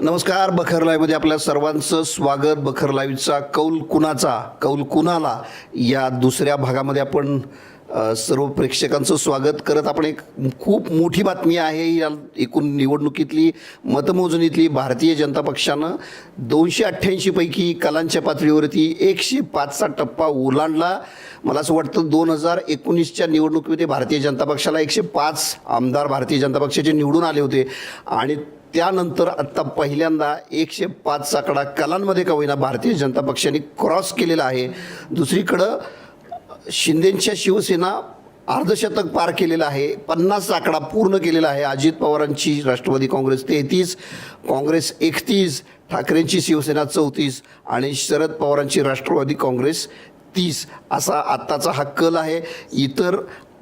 नमस्कार बखर लाईव्हमध्ये आपल्या सर्वांचं स्वागत. बखर लाईव्हचा कौल कुणाचा? कौल कुणाला? या दुसऱ्या भागामध्ये आपण सर्व प्रेक्षकांचं स्वागत करत आपण एक खूप मोठी बातमी आहे या एकूण निवडणुकीतली मतमोजणीतली भारतीय जनता पक्षानं दोनशे अठ्ठ्याऐंशीपैकी कलांच्या पातळीवरती एकशे पाचचा टप्पा ओलांडला. मला असं वाटतं दोन हजार एकोणीसच्या निवडणुकीमध्ये भारतीय जनता पक्षाला एकशे पाच आमदार भारतीय जनता पक्षाचे निवडून आले होते. आणि त्यानंतर आत्ता पहिल्यांदा एकशे पाच साकडा कलांमध्ये का होईना भारतीय जनता पक्षाने क्रॉस केलेला आहे. दुसरीकडं शिंदेच्या शिवसेना अर्धशतक पार केलेलं आहे. पन्नास आकडा पूर्ण केलेला आहे. अजित पवारांची राष्ट्रवादी काँग्रेस तेहतीस काँग्रेस एकतीस ठाकरेंची शिवसेना चौतीस आणि शरद पवारांची राष्ट्रवादी काँग्रेस तीस असा आत्ताचा हा कल आहे. इतर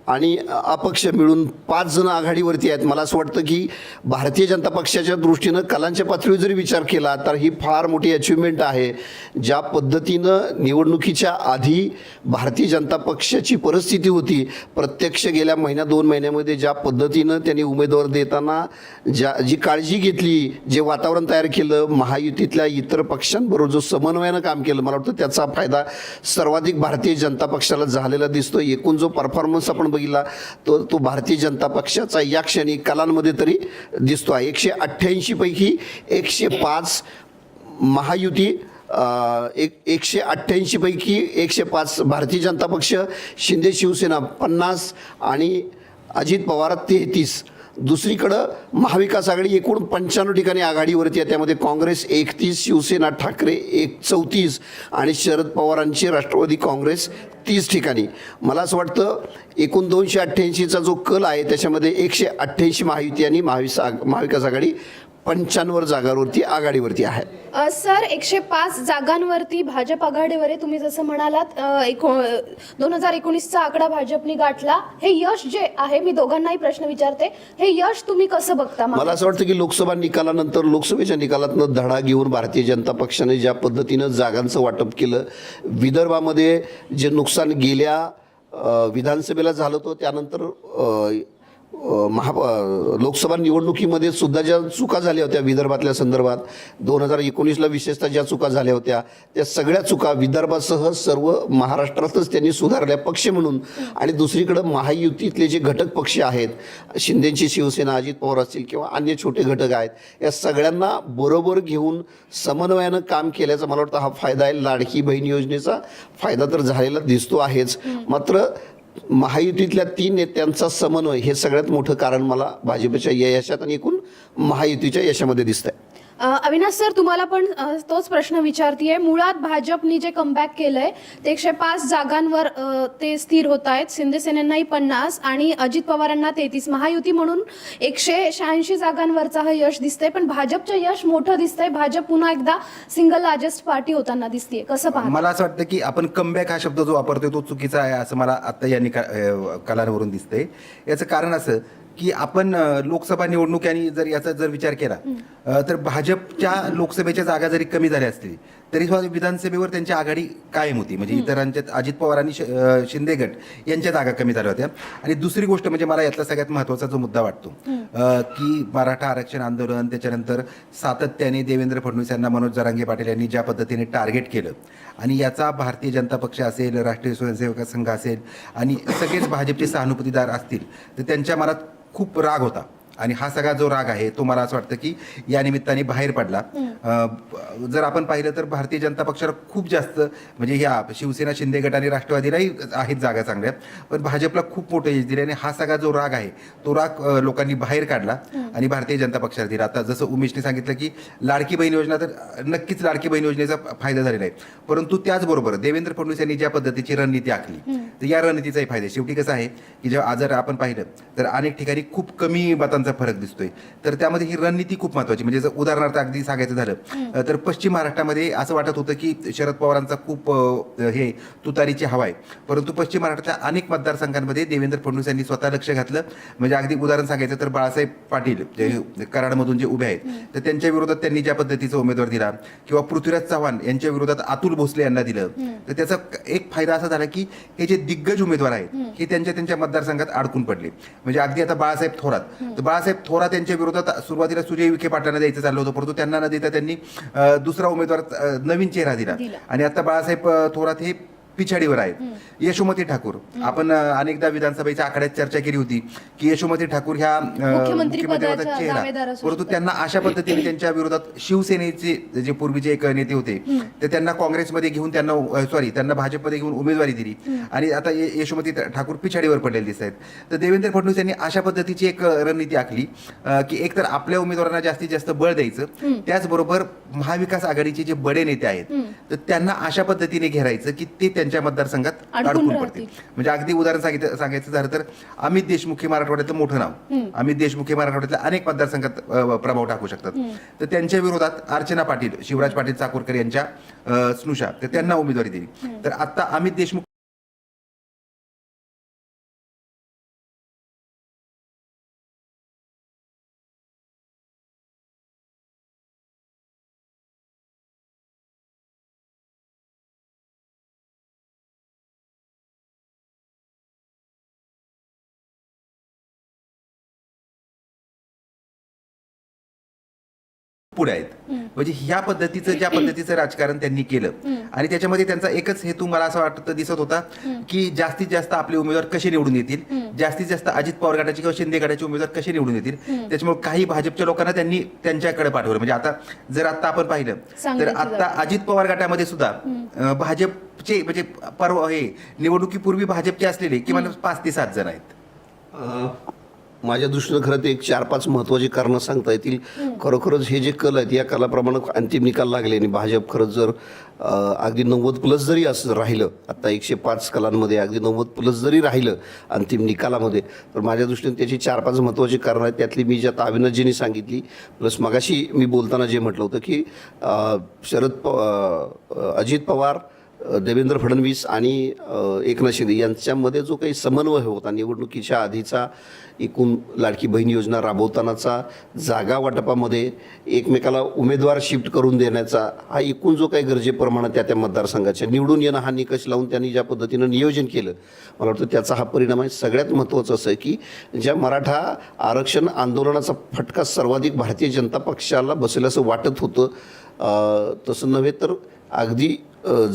आणि अपक्ष मिळून पाच जण आघाडीवरती आहेत. मला असं वाटतं की भारतीय जनता पक्षाच्या दृष्टीनं कलांच्या पातळीवर जरी विचार केला तर ही फार मोठी अचिव्हमेंट आहे. ज्या पद्धतीनं निवडणुकीच्या आधी भारतीय जनता पक्षाची परिस्थिती होती प्रत्यक्ष गेल्या महिन्या दोन महिन्यामध्ये ज्या पद्धतीनं त्यांनी उमेदवार देताना ज्या जी काळजी घेतली जे वातावरण तयार केलं महायुतीतल्या इतर पक्षांबरोबर जो समन्वयानं काम केलं मला वाटतं त्याचा फायदा सर्वाधिक भारतीय जनता पक्षाला झालेला दिसतो एकूण जो परफॉर्मन्स आपण बघितला तो तो भारतीय जनता पक्षाचा या क्षणी कलांमध्ये तरी दिसतो आहे. एकशे अठ्ठ्याऐंशीपैकी एकशे पाच महायुती एक एकशे अठ्ठ्याऐंशीपैकी एकशे पाच भारतीय जनता पक्ष शिंदे शिवसेना पन्नास आणि अजित पवार तेहतीस. दुसरीकडं महाविकास आघाडी एकूण पंच्याण्णव ठिकाणी आघाडीवरती आहे. त्यामध्ये काँग्रेस एकतीस शिवसेना ठाकरे एक चौतीस आणि शरद पवारांची राष्ट्रवादी काँग्रेस तीस ठिकाणी. मला असं वाटतं एकूण दोनशे अठ्ठ्याऐंशीचा जो कल आहे त्याच्यामध्ये एकशे अठ्ठ्याऐंशी महायुती आणि महाविस महाविकास आघाडी पंच्याण्णव जागांवरती आघाडीवरती आहे. अ, सर एकशे पाच जागांवरती भाजप आघाडीवर आहे तुम्ही जसं म्हणालात अ, एको दोन हजार एकोणीसचा आकडा भाजपने गाठला. हे यश जे आहे मी दोघांनाही प्रश्न विचारते हे यश तुम्ही कसं बघता मला असं वाटतं की लोकसभा निकालानंतर लोकसभेच्या निकालातनं धडा घेऊन भारतीय जनता पक्षाने ज्या पद्धतीनं जागांचं वाटप केलं विदर्भामध्ये जे नुकसान गेल्या अ, विधानसभेला झालं होतं त्यानंतर अ, महा लोकसभा निवडणुकीमध्ये सुद्धा ज्या चुका झाल्या होत्या विदर्भातल्या संदर्भात दोन हजार एकोणीसला विशेषतः ज्या चुका झाल्या होत्या त्या सगळ्या चुका विदर्भासह सर्व महाराष्ट्रातच त्यांनी सुधारल्या पक्ष म्हणून. आणि दुसरीकडं महायुतीतले जे घटक पक्ष आहेत शिंदेची शिवसेना अजित पवार असतील किंवा अन्य छोटे घटक आहेत या सगळ्यांना बरोबर घेऊन समन्वयानं काम केल्याचा मला वाटतं हा फायदा आहे. लाडकी बहीण योजनेचा फायदा तर झालेला दिसतो आहेच. मात्र महायुतीतल्या तीन नेत्यांचा समन्वय हे सगळ्यात मोठं कारण मला भाजपच्या या यशात आणि एकूण महायुतीच्या यशामध्ये दिसत आहे अविनाश सर तुम्हाला पण तोच प्रश्न विचारतीये. मुळात भाजपनी जे कमबॅक केलंय ते एकशे पाच जागांवर ते स्थिर होत आहेत शिंदेसेनेंनाही पन्नास आणि अजित पवारांना तेहतीस. महायुती म्हणून एकशे शहाऐंशी जागांवरचा हा यश दिसतंय पण भाजपचं यश मोठं दिसतंय. भाजप पुन्हा एकदा सिंगल लार्जेस्ट पार्टी होताना दिसतीये. कसं पाहता? मला असं वाटतं की आपण कमबॅक हा शब्द जो वापरतोय तो चुकीचा आहे असं मला आता या निका कलांवरून दिसतंय. याचं कारण असं की आपण लोकसभा निवडणूक आणि जर याचा जर विचार केला तर भाजपच्या लोकसभेच्या जागा जरी कमी झाल्या असतील तरी सुद्धा विधानसभेवर त्यांची आघाडी कायम होती. म्हणजे इतरांच्या अजित पवार आणि शिंदे गट यांच्या जागा कमी झाल्या होत्या. आणि दुसरी गोष्ट म्हणजे मला यातला सगळ्यात महत्त्वाचा जो मुद्दा वाटतो की मराठा आरक्षण आंदोलन त्याच्यानंतर सातत्याने देवेंद्र फडणवीस यांना मनोज जरांगे पाटील यांनी ज्या पद्धतीने टार्गेट केलं आणि याचा भारतीय जनता पक्ष असेल राष्ट्रीय स्वयंसेवक संघ असेल आणि सगळेच भाजपचे सहानुभूतीदार असतील तर त्यांच्या मनात खूप राग होता. आणि हा सगळा जो राग आहे तो मला असं वाटतं की या निमित्ताने बाहेर पडला. जर आपण पाहिलं तर भारतीय जनता पक्षाला खूप जास्त म्हणजे ह्या शिवसेना शिंदे गट आणि राष्ट्रवादीलाही आहेत जागा चांगल्या. पण भाजपला खूप मोठं यश दिले आणि हा सगळा जो राग आहे तो राग लोकांनी बाहेर काढला आणि भारतीय जनता पक्षाला दिला. आता जसं उमेशने सांगितलं की लाडकी बहीण योजना तर नक्कीच लाडकी बहीण योजनेचा फायदा झालेला आहे. परंतु त्याचबरोबर देवेंद्र फडणवीस यांनी ज्या पद्धतीची रणनीती आखली तर या रणनीतीचाही फायदा. शेवटी कसं आहे की जेव्हा आज जर आपण पाहिलं तर अनेक ठिकाणी खूप कमी मतांचा फरक दिसतोय. तर त्यामध्ये ही रणनीती खूप महत्वाची म्हणजे जर उदाहरणार्थ अगदी सांगायचं झालं तर पश्चिम महाराष्ट्रामध्ये असं वाटत होतं की शरद पवारांचा खूप हे तुतारीची हवा आहे. परंतु पश्चिम महाराष्ट्राच्या अनेक मतदारसंघांमध्ये देवेंद्र फडणवीस यांनी स्वतः लक्ष घातलं. म्हणजे अगदी उदाहरण सांगायचं तर बाळासाहेब पाटील जे कराडमधून जे उभे आहेत तर त्यांच्या विरोधात त्यांनी ज्या पद्धतीचा उमेदवार दिला किंवा पृथ्वीराज चव्हाण यांच्या विरोधात अतुल भोसले यांना दिलं तर त्याचा एक फायदा असा झाला की हे जे दिग्गज उमेदवार आहेत हे त्यांच्या त्यांच्या मतदारसंघात अडकून पडले. म्हणजे अगदी आता बाळासाहेब थोरात तर बाळासाहेब थोरात यांच्या विरोधात सुरुवातीला सुजय विखे पाटलांना द्यायचं चाललं होतं परंतु त्यांना न देता त्यांनी दुसरा उमेदवार नवीन चेहरा दिला. आणि आता बाळासाहेब थोरात हे पिछाडीवर आहेत. यशोमती ठाकूर. आपण अनेकदा विधानसभेच्या आखाड्यात चर्चा केली होती की यशोमती ठाकूर ह्या मुख्यमंत्री मुख्यमंत्रीपदाचा चेहरा परंतु. त्यांना अशा पद्धतीने त्यांच्या विरोधात शिवसेनेचे जे पूर्वीचे एक नेते होते ते त्यांना काँग्रेसमध्ये घेऊन त्यांना सॉरी त्यांना भाजपमध्ये घेऊन उमेदवारी दिली. आणि आता ये- यशोमती ठाकूर पिछाडीवर पडलेले दिसत आहेत तर देवेंद्र फडणवीस यांनी अशा पद्धतीची एक रणनीती आखली की एकतर आपल्या उमेदवारांना जास्तीत जास्त बळ द्यायचं त्याचबरोबर महाविकास आघाडीचे जे बडे नेते आहेत तर त्यांना अशा पद्धतीने घेरायचं की ते त्यांच्या मतदारसंघात अडकून. पडतील. म्हणजे अगदी उदाहरण सांगितलं सांगायचं झालं तर अमित देशमुख हे मराठवाड्यातलं मोठं नाव. अमित देशमुख हे मराठवाड्यातल्या अनेक मतदारसंघात प्रभाव टाकू शकतात. तर त्यांच्या विरोधात अर्चना पाटील शिवराज पाटील चाकूरकर यांच्या स्नुषा तर त्यांना उमेदवारी दिली. तर आता अमित देशमुख पुढे आहेत. म्हणजे ह्या पद्धतीचं ज्या पद्धतीचं राजकारण त्यांनी केलं. आणि त्याच्यामध्ये त्यांचा एकच हेतू मला असं वाटतं दिसत होता की जास्तीत जास्त आपले उमेदवार कसे निवडून येतील? जास्तीत जास्त अजित पवार गटाचे किंवा शिंदे गटाचे उमेदवार कसे निवडून येतील? त्याच्यामुळे काही भाजपच्या लोकांना त्यांनी त्यांच्याकडे पाठवलं. म्हणजे आता जर आता आपण पाहिलं तर आता अजित पवार गटामध्ये सुद्धा भाजपचे म्हणजे परवा हे निवडणुकीपूर्वी भाजपचे असलेले किमान पाच ते सात जण आहेत. माझ्या दृष्टीनं खरं ते एक चार पाच महत्त्वाची कारणं सांगता येतील. खरोखरच हे जे कल आहेत या कलाप्रमाणे अंतिम निकाल लागले आणि भाजप खरंच जर अगदी नव्वद प्लस जरी असं राहिलं आत्ता एकशे पाच कलांमध्ये अगदी नव्वद प्लस जरी राहिलं अंतिम निकालामध्ये तर माझ्या दृष्टीने त्याची चार पाच महत्त्वाची कारणं आहेत. त्यातली मी ज्यात आता अविनाशजींनी सांगितली प्लस मगाशी मी बोलताना जे म्हटलं होतं की शरद प अजित पवार देवेंद्र फडणवीस आणि एकनाथ शिंदे यांच्यामध्ये जो काही समन्वय होता निवडणुकीच्या आधीचा एकूण लाडकी बहीण योजना राबवतानाचा जागा वाटपामध्ये एकमेकाला उमेदवार शिफ्ट करून देण्याचा हा एकूण जो काही गरजेप्रमाणे त्या त्या मतदारसंघाच्या निवडून येणं हा निकष लावून त्यांनी ज्या पद्धतीनं नियोजन केलं मला वाटतं त्याचा हा परिणाम आहे. सगळ्यात महत्त्वाचं असं आहे की ज्या मराठा आरक्षण आंदोलनाचा फटका सर्वाधिक भारतीय जनता पक्षाला बसेल असं वाटत होतं तसं नव्हे तर अगदी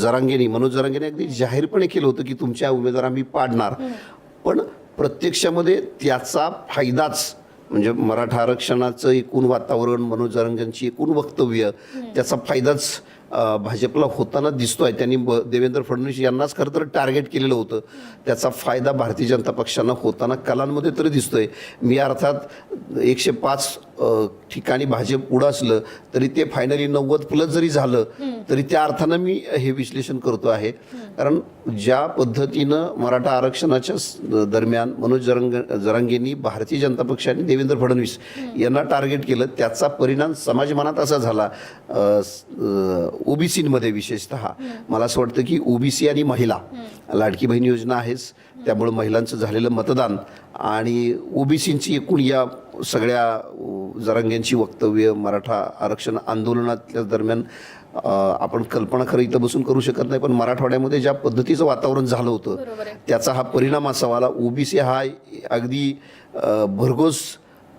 जरांगेनी मनोज जरांगेने अगदी जाहीरपणे केलं होतं की तुमच्या उमेदवार आम्ही पाडणार. पण प्रत्यक्षामध्ये त्याचा फायदाच म्हणजे मराठा आरक्षणाचं एकूण वातावरण मनोज जरांगेंची एकूण वक्तव्य त्याचा फायदाच भाजपला होताना दिसतोय. त्यांनी ब देवेंद्र फडणवीस यांनाच खरं तर टार्गेट केलेलं होतं. त्याचा फायदा भारतीय जनता पक्षानं होताना कलांमध्ये तरी दिसतोय. मी अर्थात एकशे पाच ठिकाणी भाजप उडासलं तरी ते फायनली नव्वद प्लस जरी झालं तरी त्या अर्थानं मी हे विश्लेषण करतो आहे. कारण ज्या पद्धतीनं मराठा आरक्षणाच्या दरम्यान मनोज जरंग जरांगेंनी भारतीय जनता पक्ष आणि देवेंद्र फडणवीस यांना टार्गेट केलं त्याचा परिणाम समाजमानात असा झाला ओबीसीमध्ये विशेषतः. मला असं वाटतं की ओबीसी आणि महिला लाडकी बहीण योजना आहेच. त्यामुळं महिलांचं झालेलं मतदान आणि ओबीसींची एकूण या सगळ्या जरंग्यांची जरांग्यांची वक्तव्य मराठा आरक्षण आंदोलनातल्या दरम्यान आपण कल्पना खरं इथं बसून करू शकत नाही पण मराठवाड्यामध्ये ज्या पद्धतीचं वातावरण झालं होतं. त्याचा हा परिणाम असावा ओबीसी हा अगदी भरघोस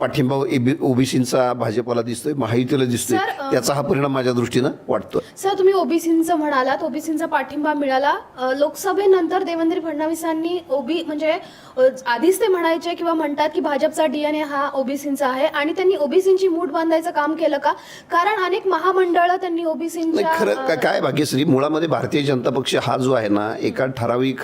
पाठिंबा ओबीसींचा भाजपाला दिसतोय महायुतीला दिसतोय सर, अ, त्याचा हा परिणाम माझ्या दृष्टीनं वाटतोय. सर तुम्ही ओबीसींचं म्हणालात ओबीसींचा पाठिंबा मिळाला. अ, लोकसभेनंतर देवेंद्र फडणवीसांनी ओबी म्हणजे अ, आधीच ते म्हणायचे किंवा म्हणतात की भाजपचा डीएनए हा ओबीसींचा आहे आणि त्यांनी ओबीसींची मूठ बांधायचं काम केलं का? कारण अनेक महामंडळं त्यांनी नाही ओबीसींच्या खरं काय काय भाग्यश्री मुळामध्ये भारतीय जनता पक्ष हा जो आहे ना एका ठराविक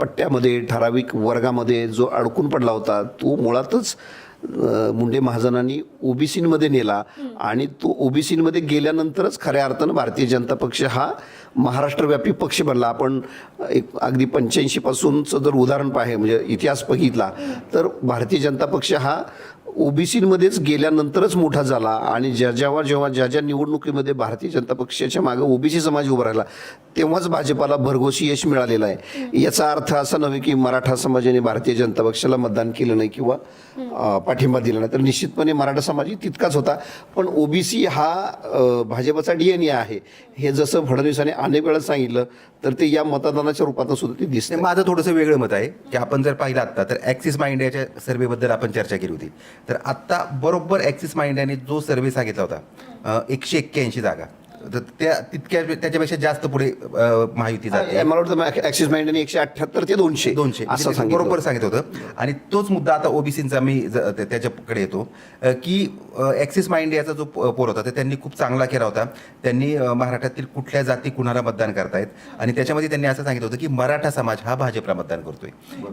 पट्ट्यामध्ये ठराविक वर्गामध्ये जो अडकून पडला होता तो मुळातच मुंडे महाजनांनी ओबीसीमध्ये नेला आणि तो ओबीसीमध्ये गेल्यानंतरच खऱ्या अर्थानं भारतीय जनता पक्ष हा महाराष्ट्रव्यापी पक्ष बनला. आपण एक अगदी पंच्याऐंशी पासूनचं जर उदाहरण पाहे म्हणजे इतिहास बघितला तर भारतीय जनता पक्ष हा ओबीसीमध्येच गेल्यानंतरच मोठा झाला आणि ज्या जेव्हा जेव्हा ज्या ज्या निवडणुकीमध्ये भारतीय जनता पक्षाच्या मागे ओबीसी समाज उभा राहिला तेव्हाच भाजपाला भरघोशी यश मिळालेलं आहे. याचा अर्थ असा नव्हे की मराठा समाजाने भारतीय जनता पक्षाला मतदान केलं नाही किंवा पाठिंबा दिला नाही. तर निश्चितपणे मराठा समाजही तितकाच होता. पण ओबीसी हा अं, भाजपचा डीएनए आहे. हे जसं फडणवीसांनी अनेक वेळा सांगितलं तर ते या मतदानाच्या रूपात सुद्धा ते दिसते माझं थोडंसं वेगळं मत आहे की आपण जर पाहिलं आता तर ॲक्सिस माइंड याच्या सर्वेबद्दल आपण चर्चा केली होती. तर आत्ता बरोबर ॲक्सिस माइंडाने जो सर्व्हे सांगितला होता एकशे एक्क्याऐंशी जागा. तर त्या तितक्या त्याच्यापेक्षा जास्त पुढे महायुती जाते. मला वाटतं ॲक्सिस माइंडने एकशे अठ्ठ्याहत्तर ते दोनशे दोनशे. असं म्हणजे बरोबर सांगितलं होतं. आणि तोच मुद्दा आता ओबीसीचा मी त्याच्याकडे येतो. की ॲक्सिस माइंड याचा जो पोर होता तर त्यांनी खूप चांगला केला होता. त्यांनी महाराष्ट्रातील कुठल्या जाती कुणाला मतदान करतायत? आणि त्याच्यामध्ये त्यांनी असं सांगितलं होतं की मराठा समाज हा भाजपला मतदान करतोय.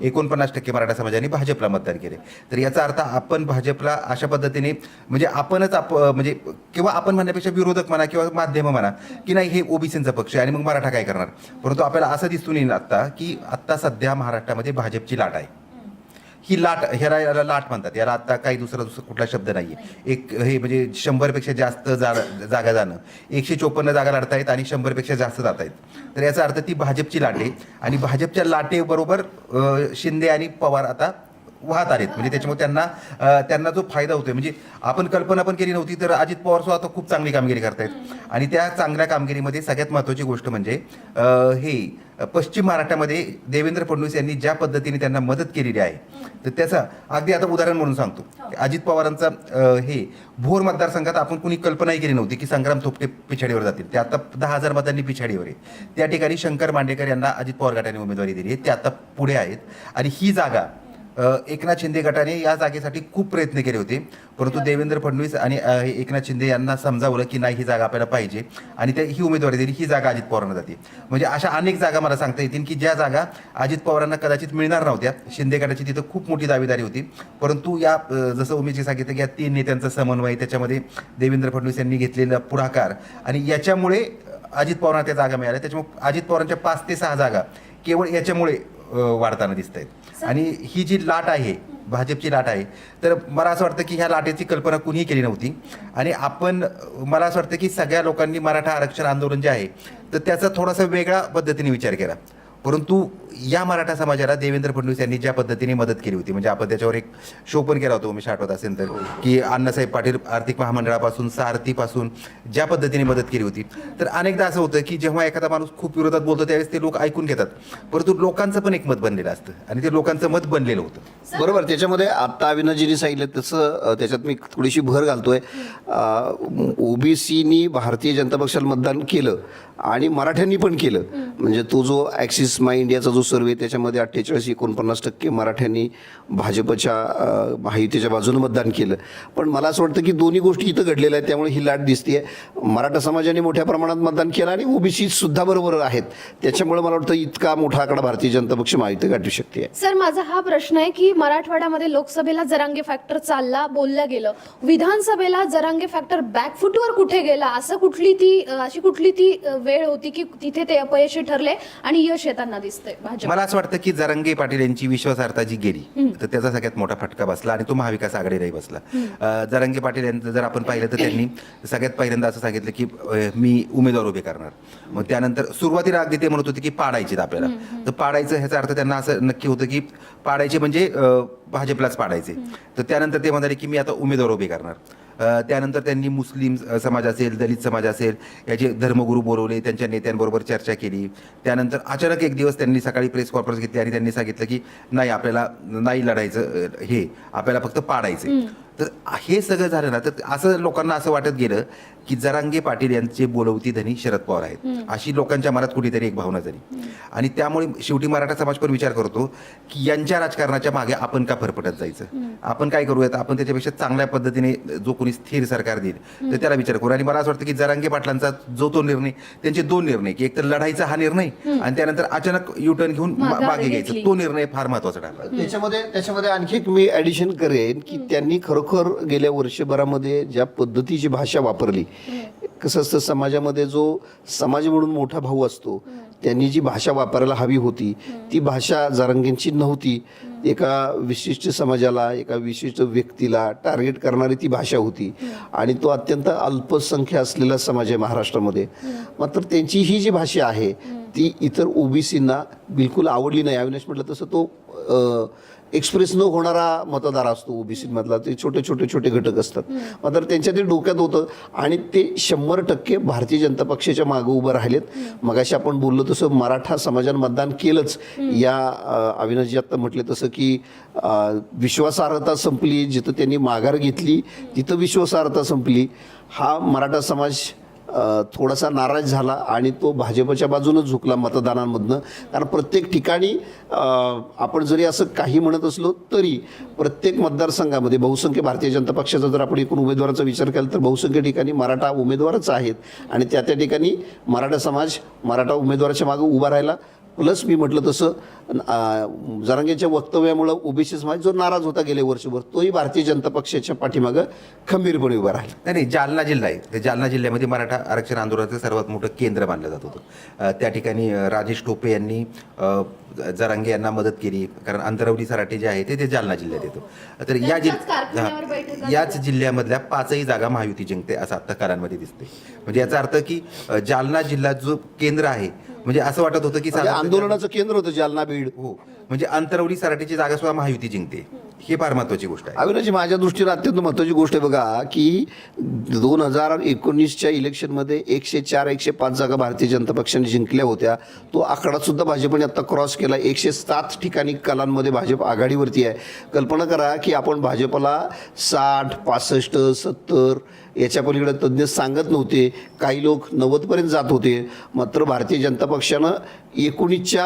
एकोणपन्नास टक्के मराठा समाजाने भाजपला मतदान केले तर याचा अर्थ आपण भाजपला अशा पद्धतीने म्हणजे आपणच आप म्हणजे किंवा आपण म्हणण्यापेक्षा विरोधक म्हणा किंवा माध्यम म्हणा की नाही हे ओबीसींचा पक्ष आहे आणि मग मराठा काय करणार? परंतु आपल्याला असं दिसून येईल आत्ता की आत्ता सध्या महाराष्ट्रामध्ये भाजपची लाट आहे. ही लाट ह्याला याला लाट म्हणतात. याला आता काही दुसरा दुसरा कुठला शब्द नाही आहे एक हे म्हणजे शंभरपेक्षा जास्त जा जागा जाणं. एकशे चोपन्न जागा लढतायत आणि शंभरपेक्षा जास्त जात आहेत तर याचा अर्थ ती भाजपची लाट आहे. आणि भाजपच्या लाटेबरोबर शिंदे आणि पवार आता वाहत आलेत म्हणजे त्याच्यामुळे त्यांना त्यांना जो फायदा होतोय म्हणजे आपण कल्पना पण केली नव्हती तर अजित पवार सुद्धा आता खूप चांगली कामगिरी करतायत. आणि त्या चांगल्या कामगिरीमध्ये सगळ्यात महत्त्वाची गोष्ट म्हणजे हे पश्चिम महाराष्ट्रामध्ये देवेंद्र फडणवीस यांनी ज्या पद्धतीने त्यांना मदत केलेली आहे तर त्याचा अगदी आता उदाहरण म्हणून सांगतो. अजित पवारांचा हे भोर मतदारसंघात आपण कुणी कल्पनाही केली नव्हती की संग्राम थोपटे पिछाडीवर जातील. ते आता दहा हजार मतांनी पिछाडीवर आहे त्या ठिकाणी शंकर मांडेकर यांना अजित पवार गटाने उमेदवारी दिली आहे. ते आता पुढे आहेत. आणि ही जागा एकनाथ शिंदे गटाने या जागेसाठी खूप प्रयत्न केले होते. परंतु देवेंद्र फडणवीस आणि एकनाथ शिंदे यांना समजावलं की नाही ही जागा आपल्याला पाहिजे. आणि ते ही उमेदवारी दिली ही जागा अजित पवारांना जाते. म्हणजे अशा अनेक जागा मला सांगता येतील की ज्या जागा अजित पवारांना कदाचित मिळणार नव्हत्या. शिंदे गटाची तिथं खूप मोठी दावेदारी होती. परंतु या जसं उमेशजी सांगितलं की या तीन नेत्यांचा समन्वय त्याच्यामध्ये देवेंद्र फडणवीस यांनी घेतलेला पुढाकार. आणि याच्यामुळे अजित पवारांना त्या जागा मिळाल्या. त्याच्यामुळे अजित पवारांच्या पाच ते सहा जागा केवळ याच्यामुळे वाढताना दिसत आहेत आणि ही जी लाट आहे भाजपची लाट आहे तर मला असं वाटतं की ह्या लाटेची कल्पना कुणीही केली नव्हती. आणि आपण मला असं वाटतं की सगळ्या लोकांनी मराठा आरक्षण आंदोलन जे आहे तर त्याचा थोडासा वेगळ्या पद्धतीने विचार केला. परंतु या मराठा समाजाला देवेंद्र फडणवीस यांनी ज्या पद्धतीने मदत केली होती म्हणजे आपण त्याच्यावर एक शो पण केला होता मी आठवत असेल तर की अण्णासाहेब पाटील आर्थिक महामंडळापासून सारथीपासून ज्या पद्धतीने मदत केली होती. तर अनेकदा असं होतं की जेव्हा एखादा माणूस खूप विरोधात बोलतो त्यावेळेस ते लोक ऐकून घेतात. परंतु लोकांचं पण एक मत बनलेलं असतं आणि ते लोकांचं मत बनलेलं होतं. बरोबर. त्याच्यामध्ये आत्ता अविनाजीने सांगितलं तसं त्याच्यात मी थोडीशी भर घालतोय. ओबीसीनी भारतीय जनता पक्षाला मतदान केलं. आणि मराठ्यांनी पण केलं. म्हणजे तो जो ॲक्सिस माय इंडियाचा जो सर्वे त्याच्यामध्ये अठ्ठेचाळीस एकोणपन्नास टक्के मराठ्यांनी भाजपच्या महायुतीच्या बाजूने मतदान केलं. पण मला असं वाटतं की दोन्ही गोष्टी इथं घडलेल्या आहेत त्यामुळे ही लाट दिसते मराठा समाजाने मोठ्या प्रमाणात मतदान केलं आणि ओबीसी सुद्धा बरोबर आहेत. त्याच्यामुळे मला वाटतं इतका मोठा आकडा भारतीय जनता पक्ष महायुती गाठू शकते. सर माझा हा प्रश्न आहे की मराठवाड्यामध्ये लोकसभेला जरांगे फॅक्टर चालला बोललं गेलं. विधानसभेला जरांगे फॅक्टर बॅकफुटवर कुठे गेला? असं कुठली ती अशी कुठली ती वेळ होती की तिथे ते अपयशी ठरले आणि यश येताना दिसतंय भाजप मला असं वाटतं की जरंगे पाटील यांची विश्वासार्हता जी गेली तर त्याचा सगळ्यात मोठा फटका बसला आणि तो महाविकास आघाडीलाही बसला. जरंगे पाटील यांचं जर आपण पाहिलं तर त्यांनी सगळ्यात पहिल्यांदा असं सांगितलं की मी उमेदवार उभे करणार. मग त्यानंतर सुरुवातीला अगदी ते म्हणत होते की पाडायचे आपल्याला. तर पाडायचं ह्याचा अर्थ त्यांना असं नक्की होतं की पाडायचे म्हणजे भाजपलाच पाडायचे. तर त्यानंतर ते म्हणाले की मी आता उमेदवार उभे करणार. त्यानंतर त्यांनी मुस्लिम समाज असेल दलित समाज असेल याचे धर्मगुरू बोलवले त्यांच्या नेत्यांबरोबर चर्चा केली. त्यानंतर अचानक एक दिवस त्यांनी सकाळी प्रेस कॉन्फरन्स घेतली आणि त्यांनी सांगितलं की नाही आपल्याला नाही लढायचं हे आपल्याला फक्त पाडायचे तर हे सगळं झालं ना तर असं लोकांना असं वाटत गेलं की जरांगे पाटील यांचे बोलवती धनी शरद पवार आहेत. अशी लोकांच्या मनात कुठेतरी एक भावना झाली. आणि त्यामुळे शेवटी मराठा समाज पण विचार करतो की यांच्या राजकारणाच्या मागे आपण का फरफटत जायचं? आपण काय करूयात? आपण त्याच्यापेक्षा चांगल्या पद्धतीने जो कोणी स्थिर सरकार देईल तर त्याला विचार करू. आणि मला असं वाटतं की जरांगे पाटलांचा जो तो निर्णय त्यांचे दोन निर्णय की एक तर लढाईचा हा निर्णय आणि त्यानंतर अचानक युटर्न घेऊन मागे. घ्यायचा. तो निर्णय फार महत्त्वाचा ठरला. त्याच्यामध्ये त्याच्यामध्ये आणखी एक मी ॲडिशन करेन की त्यांनी खरोखर गेल्या वर्षभरामध्ये ज्या पद्धतीची भाषा वापरली कसं असतं समाजामध्ये जो समाज म्हणून मोठा भाऊ असतो त्यांनी जी भाषा वापरायला हवी होती ती भाषा जारंगींची नव्हती. एका विशिष्ट समाजाला एका विशिष्ट व्यक्तीला टार्गेट करणारी ती भाषा होती. आणि तो अत्यंत अल्पसंख्या असलेला समाज आहे महाराष्ट्रामध्ये. मात्र त्यांची ही जी भाषा आहे ती इतर ओबीसींना बिलकुल आवडली नाही. अविनाश म्हटलं तसं तो एक्सप्रेस न होणारा मतदार असतो ओबीसीमधला. ते छोटे छोटे छोटे घटक असतात. मात्र त्यांच्या ते डोक्यात होतं आणि ते शंभर टक्के भारतीय जनता पक्षाच्या मागे उभं राहिलेत. मगाशी आपण बोललो तसं मराठा समाजानं मतदान केलंच. या अ, अविनाशजी आत्ता म्हटले तसं की विश्वासार्हता संपली जिथं त्यांनी माघार घेतली तिथं विश्वासार्हता संपली. हा मराठा समाज थोडासा नाराज झाला आणि तो भाजपच्या बाजूनच झुकला मतदानांमधनं. कारण प्रत्येक ठिकाणी आपण जरी असं काही म्हणत असलो तरी प्रत्येक मतदारसंघामध्ये बहुसंख्य भारतीय जनता पक्षाचा जर आपण एकूण उमेदवाराचा विचार केला तर बहुसंख्य ठिकाणी मराठा उमेदवारच आहेत. आणि त्या त्या ठिकाणी मराठा समाज मराठा उमेदवाराच्या मागे उभा राहिला. प्लस मी म्हटलं तसं जरांगेच्या वक्तव्यामुळं ओबीसी समाज जो नाराज होता गेले वर्षभर तोही भारतीय जनता पक्षाच्या पाठीमागं खंबीरपणे उभा राहिला. नाही नाही जालना जिल्हा आहे. त्या जालना जिल्ह्यामध्ये मराठा आरक्षण आंदोलनाचं सर्वात मोठं केंद्र मानलं जात होतं. त्या ठिकाणी राजेश टोपे यांनी जरांगे यांना मदत केली. कारण अंतरवली सराटे जे आहे ते ते जालना जिल्ह्यात येतो. तर या जिल्ह्यात याच जिल्ह्यामधल्या पाचही जागा महायुती जिंकते असं आत्ता कालांमध्ये दिसते म्हणजे याचा अर्थ की जालना जिल्हा जो केंद्र आहे म्हणजे असं वाटत होतं की म्हणजे आंदोलनाचं केंद्र होतं जालना बीड. हो. म्हणजे अंतरवली सराटीची जागा सुद्धा महायुती जिंकते. हे फार महत्वाची गोष्ट आहे. अविनाशी माझ्या दृष्टीनं अत्यंत महत्त्वाची गोष्ट आहे बघा की दोन हजार एकोणीसच्या इलेक्शनमध्ये एकशे चार एकशे पाच जागा भारतीय जनता पक्षाने जिंकल्या होत्या. तो आकडा सुद्धा भाजपने आता क्रॉस केला. एकशे सात ठिकाणी कलांमध्ये भाजप आघाडीवरती आहे. कल्पना करा की आपण भाजपला साठ पासष्ट सत्तर याच्या पलीकडे तज्ज्ञ सांगत नव्हते. काही लोक नव्वदपर्यंत जात होते. मात्र भारतीय जनता पक्षानं एकोणीसच्या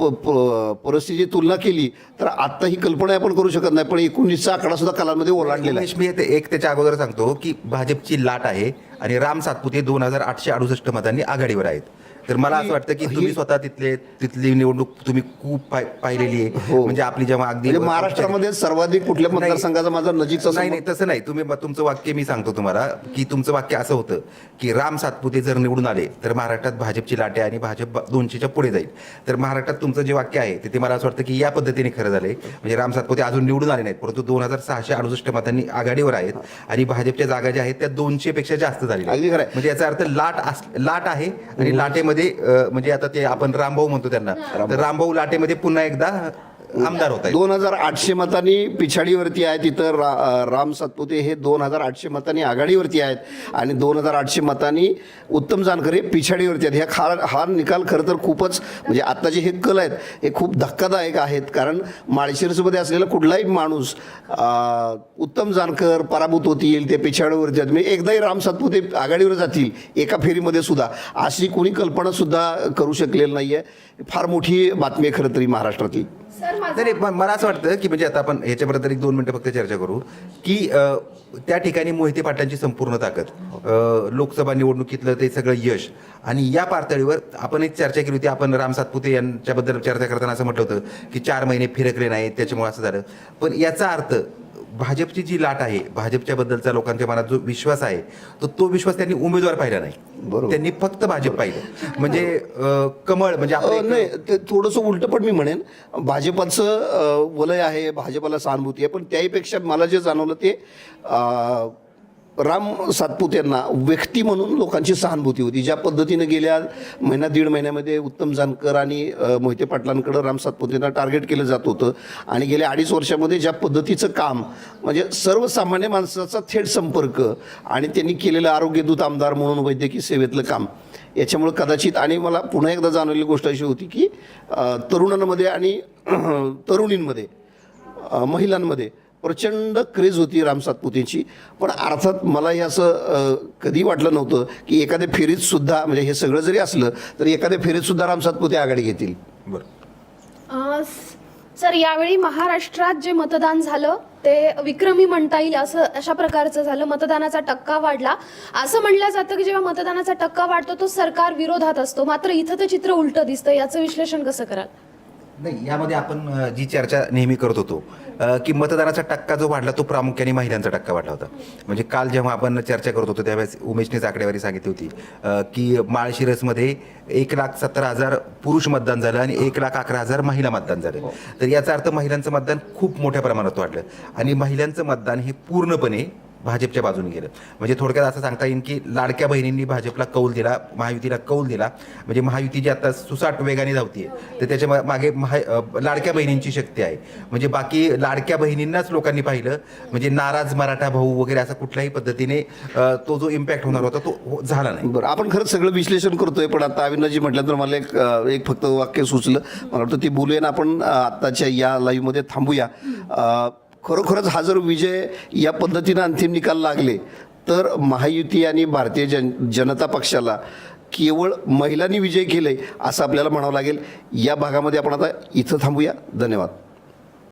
प- प- परिस्थितीची तुलना केली तर आत्ता ही कल्पना आपण करू शकत नाही. पण एकोणीसचा आकडा सुद्धा कालांमध्ये ओलांडलेला आहे. मी ते- एक त्याच्या अगोदर सांगतो की भाजपची लाट आहे आणि राम सातपुते दोन हजार आठशे अडुसष्ट मतांनी आघाडीवर आहेत. तर मला असं वाटतं की तुम्ही स्वतः तिथले तिथली निवडणूक तुम्ही खूप पाहिलेली आहे. म्हणजे आपली जेव्हा अगदी म्हणजे महाराष्ट्रामध्ये सर्वाधिक कुठल्या. मतदारसंघाचा माझा नजीकचा नाही नाही तसं नाही. तुम्ही तुमचं वाक्य मी सांगतो तुम्हाला की तुमचं वाक्य असं होतं की राम सातपुते जर निवडून आले तर महाराष्ट्रात भाजपची लाट आणि भाजप दोनशेच्या पुढे जाईल. तर महाराष्ट्रात तुमचं जे वाक्य आहे ते- मला असं वाटतं की या पद्धतीने खरं झालंय. म्हणजे राम सातपुते अजून निवडून आले नाहीत परंतु दोन हजार सहाशे अडुसष्ट मतांनी आघाडीवर आहेत आणि भाजपच्या जागा ज्या आहेत त्या दोनशे पेक्षा जास्त झालेल्या आहे. म्हणजे याचा अर्थ लाट लाट आहे आणि लाटेमध्ये अं, म्हणजे आता ते आपण रामभाऊ म्हणतो त्यांना. तर रामभाऊ लाटेमध्ये पुन्हा एकदा आमदार होत दोन हजार आठशे मतांनी पिछाडीवरती आहेत. तिथं रा राम सातपुते हे दोन हजार आठशे मतांनी आघाडीवरती आहेत. आणि दोन हजार आठशे मतांनी उत्तम जानकर हे पिछाडीवरती आहेत. ह्या खा हा निकाल खरं तर खूपच म्हणजे आत्ताचे हे कल आहेत हे खूप धक्कादायक आहेत. कारण माळशिरसमध्ये असलेला कुठलाही माणूस उत्तम जानकर पराभूत होतील ते पिछाडीवरती आहेत. म्हणजे एकदाही राम सातपुते आघाडीवर जातील एका फेरीमध्ये सुद्धा अशी कोणी कल्पनासुद्धा करू शकलेली नाही आहे फार मोठी बातमी आहे खरं तरी महाराष्ट्रातली. नाही नाही, पण मला असं वाटतं की म्हणजे आता आपण ह्याच्याबद्दल एक दोन मिनिटं फक्त चर्चा करू की अ, त्या ठिकाणी मोहिते पाटलांची संपूर्ण ताकद अ, लोकसभा निवडणुकीतलं ते सगळं यश आणि या पातळीवर आपण एक चर्चा केली होती आपण राम सातपुते यांच्याबद्दल चर्चा करताना असं म्हटलं होतं की चार महिने फिरकले नाहीत त्याच्यामुळे असं झालं. पण याचा अर्थ भाजपची जी लाट आहे भाजपच्या बद्दलचा लोकांच्या मनात जो विश्वास आहे तो तो विश्वास त्यांनी उमेदवार पाहिला नाही. बरोबर. त्यांनी फक्त भाजप पाहिलं. म्हणजे अ, कमळ म्हणजे अ, नाही ते थोडंसं उलटं पण मी म्हणेन. भाजपाचं अ, वलय आहे भाजपाला सहानुभूती आहे पण त्याहीपेक्षा मला जे जाणवलं ते अ, राम सातपुत यांना व्यक्ती म्हणून लोकांची सहानुभूती होती. ज्या पद्धतीनं गेल्या महिना दीड महिन्यामध्ये उत्तम जानकर आणि मोहिते पाटलांकडं राम सातपुतेंना टार्गेट केलं जात होतं. आणि गेल्या अडीच वर्षामध्ये ज्या पद्धतीचं काम म्हणजे सर्वसामान्य माणसाचा थेट संपर्क आणि त्यांनी केलेलं आरोग्यदूत आमदार म्हणून वैद्यकीय सेवेतलं काम याच्यामुळं कदाचित आणि मला पुन्हा एकदा जाणवलेली गोष्ट अशी होती की तरुणांमध्ये आणि तरुणींमध्ये महिलांमध्ये प्रचंड क्रेज होती राम सातपुतेची. पण अर्थात मला हे असं कधी वाटलं नव्हतं की एखाद्या फेरीत सुद्धा म्हणजे हे सगळं जरी असलं तर एखाद्या फेरीत सुद्धा राम सातपुते आघाडी घेतील. बरं. सर यावेळी महाराष्ट्रात जे मतदान झालं ते विक्रमी म्हणता येईल असं अशा प्रकारचं झालं. मतदानाचा टक्का वाढला. असं म्हणलं जातं की जेव्हा मतदानाचा टक्का वाढतो तो सरकार विरोधात असतो. मात्र इथं ते चित्र उलटं दिसतं. याचं विश्लेषण कसं कराल? नाही यामध्ये आपण अ, जी चर्चा नेहमी करत होतो अ, की मतदानाचा टक्का जो वाढला तो प्रामुख्याने महिलांचा टक्का वाढला होता. म्हणजे काल जेव्हा आपण चर्चा करत होतो त्यावेळेस उमेशनेच आकडेवारी सांगितली होती अ, की माळशिरसमध्ये एक लाख सतरा हजार पुरुष मतदान झालं आणि एक लाख अकरा हजार महिला मतदान झालं. तर याचा अर्थ महिलांचं मतदान खूप मोठ्या प्रमाणात वाढलं. आणि महिलांचं मतदान हे पूर्णपणे भाजपच्या बाजूने गेलं. म्हणजे थोडक्यात असं सांगता येईल की लाडक्या बहिणींनी भाजपला कौल दिला महायुतीला कौल दिला. म्हणजे महायुती जी आता सुसाट वेगाने धावतीये तर त्याच्यामागे महा लाडक्या बहिणींची शक्ती आहे. म्हणजे बाकी लाडक्या बहिणींनाच लोकांनी पाहिलं. म्हणजे नाराज मराठा भाऊ वगैरे असा कुठल्याही पद्धतीने तो जो इम्पॅक्ट होणार होता तो हो-, झाला नाही. बरं आपण खरंच सगळं विश्लेषण करतोय पण आता अविनाजी म्हटल्यानंतर मला एक एक फक्त वाक्य सुचलं. मला वाटतं ती बोलूया ना आपण आत्ताच्या या लाईव्हमध्ये थांबूया. खरोखरच हा जर विजय या पद्धतीनं अंतिम निकाल लागले तर महायुती आणि भारतीय जन जनता पक्षाला केवळ महिलांनी विजय केले असं आपल्याला म्हणावं लागेल. या भागामध्ये आपण आता इथं थांबूया. धन्यवाद.